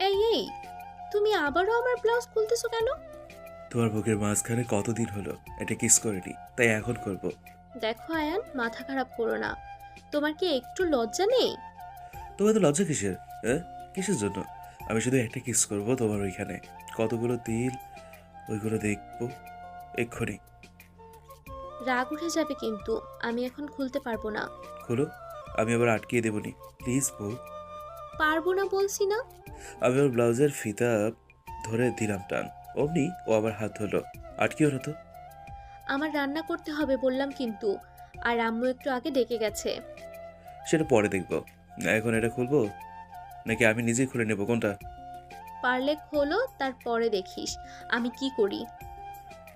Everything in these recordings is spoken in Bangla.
এই এই তুমি আবারও আমার ব্লাউজ খুলতেছো কেন? তোমার বুকের মাঝখানে কতদিন হলো? এটা কিস করিনি তাই এখন করব। দেখো আয়ান মাথা খারাপ করো না। তোমার কি একটু লজ্জা নেই? তোমার তো লজ্জা কিসের? হ্যাঁ? কিসের জন্য? আমি শুধু একটা কিস করব তোমার ওইখানে। কতগুলো তিল ওইগুলো দেখব এক্ষুনি। রাগ উঠে যাবে কিন্তু আমি এখন খুলতে পারব না। খুলো আমি আবার আটকিয়ে দেবনি প্লিজ বউ। পারব না বলছি না? আমি ওর ব্লাউজের ফিতা ধরে দিলাম টান। অমনি ও আবার হাত ধরলো। আটকিও না তো। আমার রান্না করতে হবে বললাম কিন্তু আর আম্মু একটু আগে ডেকে গেছে। সেটা পরে দেখব। এখন এটা খুলবো? নাকি আমি নিজেই খুলে নেব? কোনটা? পারলে খোলো তারপরে দেখিস। আমি কি করি?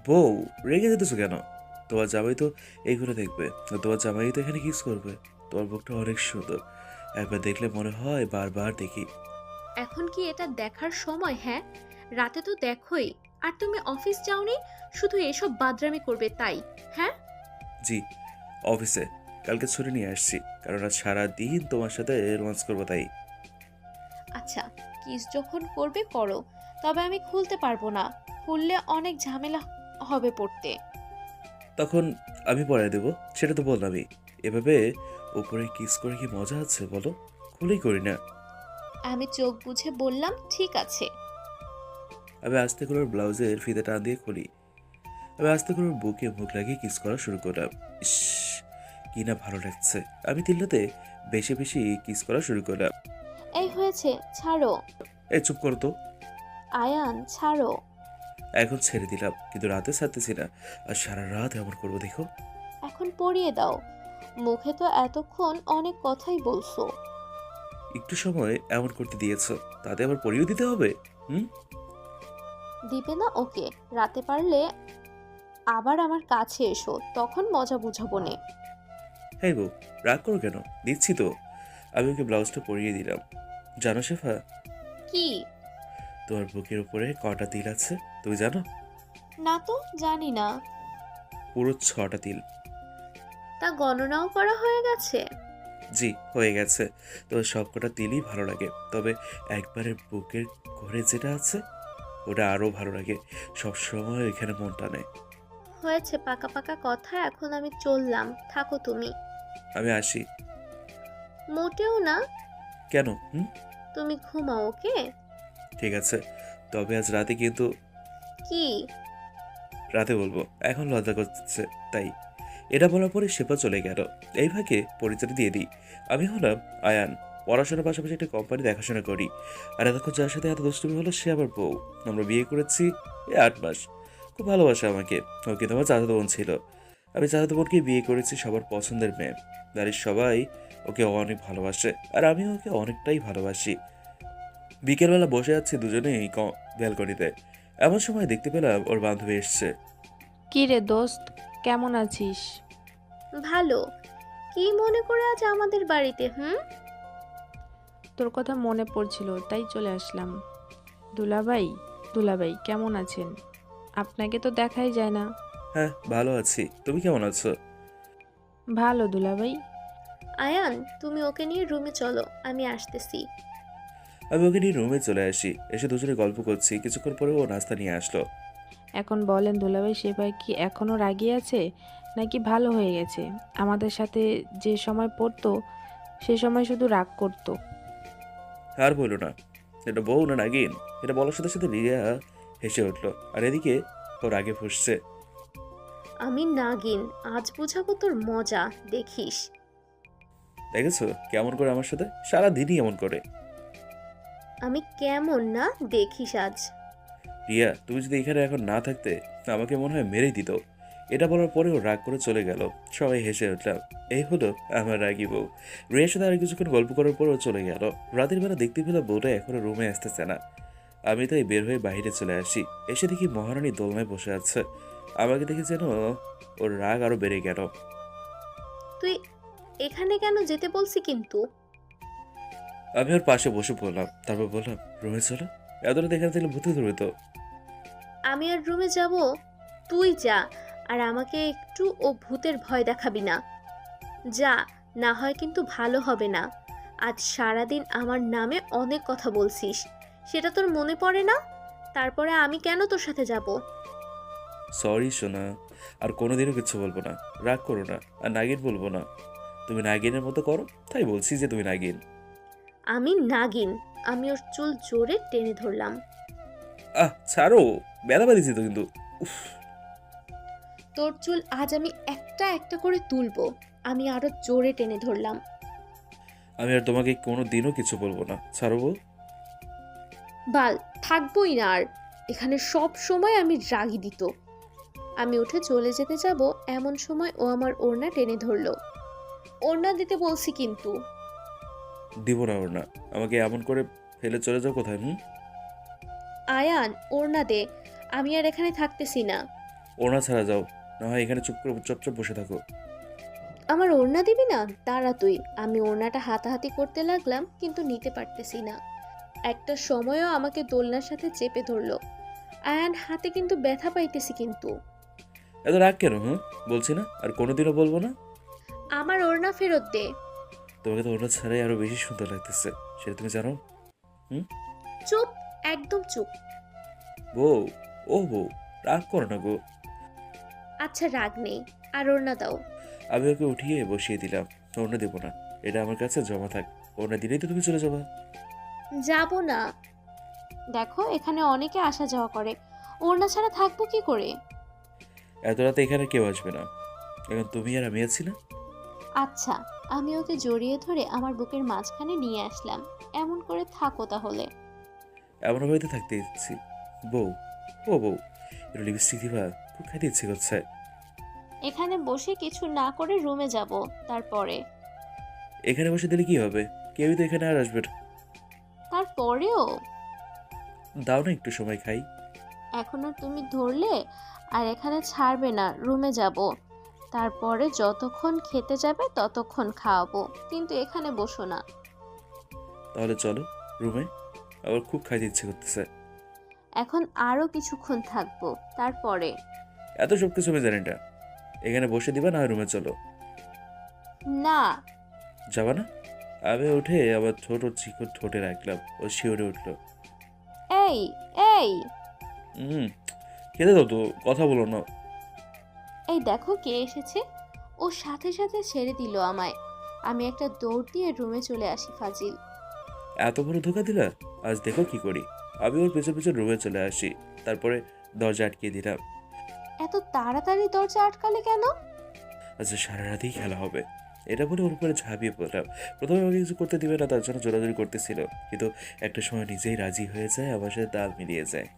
বউ রেগে যেতেছো কেন? তোমার জামাই তো এইগুলো দেখবে। আর তোমার জামাই তো এখানে কিস করবে। তোমার বুকটা অনেক সুন্দর। একবার দেখলে মনে হয় বারবার দেখি। এখন কি এটা দেখার সময় হ্যাঁ? রাতে তো দেখোই। আর তুমি অফিস যাওনি? শুধু এসব বাদরামি করবে তাই হ্যাঁ? জি অফিসে। কালকে ছুটি নিয়ে আসছি কারণ আজ সারাদিন তোমার সাথে রোমান্স করব তাই। আচ্ছা কিস যখন করবে করো তবে আমি খুলতে পারব না। খুললে অনেক ঝামেলা হবে পড়তে। তখন আমি পড়ায় দেবো সেটা তো বললামই। এভাবে উপরে কিস করে কি মজা আছে বলো? খুলেই করি না। আমি চোখ বুঝে বললাম ঠিক আছে। আমি আস্তে করে ওর ব্লাউজের ফিতে টান দিয়ে খুলি। আমি আস্তে করে ওর বুকে মুখ লাগিয়ে কিস করা শুরু করলাম। ইস কি না ভালো লাগছে। আমি তিল্লাতে বেশি বেশি কিস করা শুরু করলাম। এই হয়েছে ছাড়ো। এই চুপ করো তো। আয়ান ছাড়ো। এখন ছেড়ে দিলাম কিন্তু রাতে ছাড়তেছি না। আর সারা রাত এমন করব দেখো। এখন পরিয়ে দাও। মুখে তো এতক্ষণ অনেক কথাই বলছো। একটু সময় এমন করতে দিয়েছ তাতে আবার পরিয়ে দিতে হবে হুম? দিবে না ওকে রাতে পারলে আবার আমার কাছে এসো তখন মজা বুঝাবো নে। হ্যাঁ গো রাগ করো কেন? দিচ্ছি তো। আমি ওকে ব্লাউজটা পরিয়ে দিলাম। জানো শেফা? কি? তোমার বুকের উপরে কটা তিল আছে তুমি জানো? না তো জানি না। পুরো ছটা তিল। তা গণনাও করা হয়ে গেছে? জি হয়ে গেছে। তবে সবকটা তিলই ভালো লাগে। তবে একবারে বুকের ঘরে যেটা আছে ওটা আরও ভালো লাগে। সবসময় এখানে মন টানে হয়েছে পাকা পাকা কথা এখন আমি চললাম। থাকো তুমি। আমি আসি। মোটেও না। কেন? হুম? তুমি ঘুমাও ওকে? ঠিক আছে। তবে আজ রাতে কিন্তু কি? রাতে বলব। এখন লজ্জা করছে তাই। এটা বলার পরে শেপা চলে গেল। এই ভাগে পরিচয় দিয়ে দিই। আমি হলাম আয়ান। পড়াশোনার পাশাপাশি একটা কোম্পানি দেখাশোনা করি। আর এতক্ষণ যার সাথে এত দুষ্টুমি হলো সে আবার বউ। আমরা বিয়ে করেছি এই আট মাস। খুব ভালোবাসে আমাকে। ও কিন্তু আমার চাচাতো বোন ছিল। আমি চাচাতো বোনকে বিয়ে করেছি সবার পছন্দের মেয়ে। বাড়ির সবাই ওকে অনেক ভালোবাসে। আর আমি ওকে অনেকটাই ভালোবাসি। বিকেলবেলা বসে আছি দুজনেই ব্যালকনিতে। এমন সময় দেখতে পেলাম ওর বান্ধবী এসছে। কি রে দোস্ত? কেমন আছিস? ভালো। কি মনে করে আজ আমাদের বাড়িতে হুম? তোর কথা মনে পড়ছিল তাই চলে আসলাম। দুলাভাই দুলাভাই কেমন আছেন? আপনাকে তো দেখাই যায় না। হ্যাঁ ভালো আছি। তুমি কেমন আছো? ভালো দুলাভাই। আয়ান তুমি ওকে নিয়ে রুমে চলো আমি আসতেছি। আমি ওকে নিয়ে রুমে চলে আসি। এসে দুজনে গল্প করছি। কিছুক্ষণ পরে ও নাস্তা নিয়ে আসলো। এখন বলেন দুলাভাই সে ভাই কি এখনও রাগি আছে? নাকি ভালো হয়ে গেছে? আমাদের সাথে যে সময় পড়তো সে সময় শুধু রাগ করতো। আর বলল না। এটা বউ না নাগিন? এটা বলার সাথে সাথে রিয়া হেসে উঠল। আর এদিকে ওর আগে ফুসছে। আমি নাগিন আজ বুঝাবো তোর মজা দেখিস। দেখেছ? কেমন করে আমার সাথে? সারা দিনই এমন করে। আমি কেমন না দেখিস আজ। রিয়া তুমি যদি এখানে এখন না থাকতে আমাকে মনে হয় মেরেই দিত। এটা বলার পরেও রাগ করে চলে গেল। সবাই হেসে উঠলাম। এই হলো আমার রাগি বউ। রিয়ার সাথে আর কিছুক্ষণ গল্প করার পরেও চলে গেল। রাতের বেলা দেখতে পেলাম বউটা এখনও রুমে আসতেছে না। আমি তাই বের হয়ে বাইরে চলে আসি। এসে দেখি মহারানী দোলনায় বসে আছে। আমাকে দেখে যেন ওর রাগ আরও বেড়ে গেল। তুই এখানে কেন যেতে বলছি কিন্তু? আমি ওর পাশে বসে পড়লাম। তারপর বললাম রুমে চলো। এতটা দেখাতে থাকলে ভূতে ধরবে তো। আমি আর রুমে যাব? তুই যা আর আমাকে একটু ও ভূতের ভয় দেখাবি না। যা না হয় কিন্তু ভালো হবে না। আজ সারাদিন আমার নামে অনেক কথা বলছিস। সেটা তোর মনে পড়ে না? তারপরে আমি কেন তোর সাথে যাব? সরি সোনা। আর কোনোদিনও কিছু বলব না। রাগ করো না। আর নাগিন বলব না। তুমি নাগিনের মতো করো। তাই বলছি যে তুমি নাগিন। আমি নাগিন। আমি ওর চুল জোরে টেনে ধরলাম। আহ ছাড়ো বেলা তো কিন্তু। উফ। তোর চুল আজ আমি একটা একটা করে তুলবো আমি আরও জোরে টেনে ধরলাম। আমি আর তোমাকে কোনো দিনও কিছু বলব না। ছাড়ো বউ। বাল থাকবোই না আর। এখানে সব সময় আমি রাগি দিত। আমি উঠে চলে যেতে যাব এমন সময় ও আমার ওড়না টেনে ধরলো। ওড়না দিতে বলছি কিন্তু। দিব না ওর না আমাকে এমন করে ফেলে চলে যাও কোথায় হুম? আয়ান ওড়না দে। আমি আর এখানে থাকতেছি না। ওনা ছাড়া যাও না হয় এখানে চুপ করে চুপচাপ বসে থাকো। আমার ওড়না দিবি না? দাঁড়া তুই। আমি ওড়নাটা হাতাহাতি করতে লাগলাম কিন্তু নিতে পারতেছি না। একটা সময়ও আমাকে দোলনার সাথে চেপে ধরলো। আয়ান হাতে কিন্তু ব্যথা পাইতেছি কিন্তু। এত রাগ কেন হুম? বলছি না? আর কোনোদিনও বলব না? আমার ওড়না ফেরত দে। তোমাকে তো ওনা ছাড়াই আরও বেশি সুন্দর লাগতেছে। সেটা তুমি জানো? চুপ একদম চুপ। বউ ও বউ রাগ করো না গো। আচ্ছা রাগ নেই আর ওড়না দাও। আমি ওকে উঠিয়ে বসিয়ে দিলাম। ওনা দেবো না এটা আমার কাছে জমা থাক। ওনা দিলেই তো তুমি চলে যাবা। যাব না। দেখো এখানে অনেকে আসা যাওয়া করে। ওড়না ছাড়া থাকব কি করে? এত রাতে এখানে কেউ আসবে না। এখন তুমি আর আমি আছি না? আচ্ছা। আমি ওকে জড়িয়ে ধরে আমার বুকের মাঝখানে নিয়ে আসলাম। এমন করে থাকো তাহলে। এমন বাড়িতে থাকতে ইচ্ছি বউ ও বউ একটু লিপস্টিক দিবা? খুব খাইতে ইচ্ছে করছে। এখানে বসে কিছু না করে রুমে যাব তারপরে। এখানে বসে দিলে কি হবে? কেউই তো এখানে আর আসবে না। তারপরেও? দাও না একটু সময় খাই। এখনও তুমি ধরলে আর এখানে ছাড়বে না রুমে যাব। তারপরে যতক্ষণ খেতে যাবে ততক্ষণ খাওয়াবো। কিন্তু এখানে বসো না। তাহলে চলো রুমে। আবার খুব খাইতে ইচ্ছে করতেছে। এখন আরও কিছুক্ষণ থাকব তারপরে। এত সব কিছু আমি জানি না। এখানে বসে দিবা না রুমে চলো। না। যাবা না? আমি উঠে আবার ছোট চিকন ঠোঁটে রাখলাম। ও শিওরে উঠল। এই এই। হুম খেতে দাও তো কথা বলো না। এই দেখো কে এসেছে। ও সাথে সাথে ছেড়ে দিল আমায়। আমি একটা দৌড় দিয়ে রুমে চলে আসি ফাজিল। এত বড় ধোকা দিলা? আজ দেখো কি করি। আমি ওর পেছন পেছন রুমে চলে আসি। তারপরে দরজা আটকে দিলাম। এত তাড়াতাড়ি দরজা আটকালে কেন? আচ্ছা সারা রাতেই খেলা হবে। এটা বলে ওর উপরে ঝাঁপিয়ে পড়লাম। প্রথমে আমাকে কিছু করতে দিবে না তার জন্য জোরাজোরি করতেছিল। কিন্তু একটা সময় নিজেই রাজি হয়ে যায় আমার সাথে তাল মিলিয়ে যায়।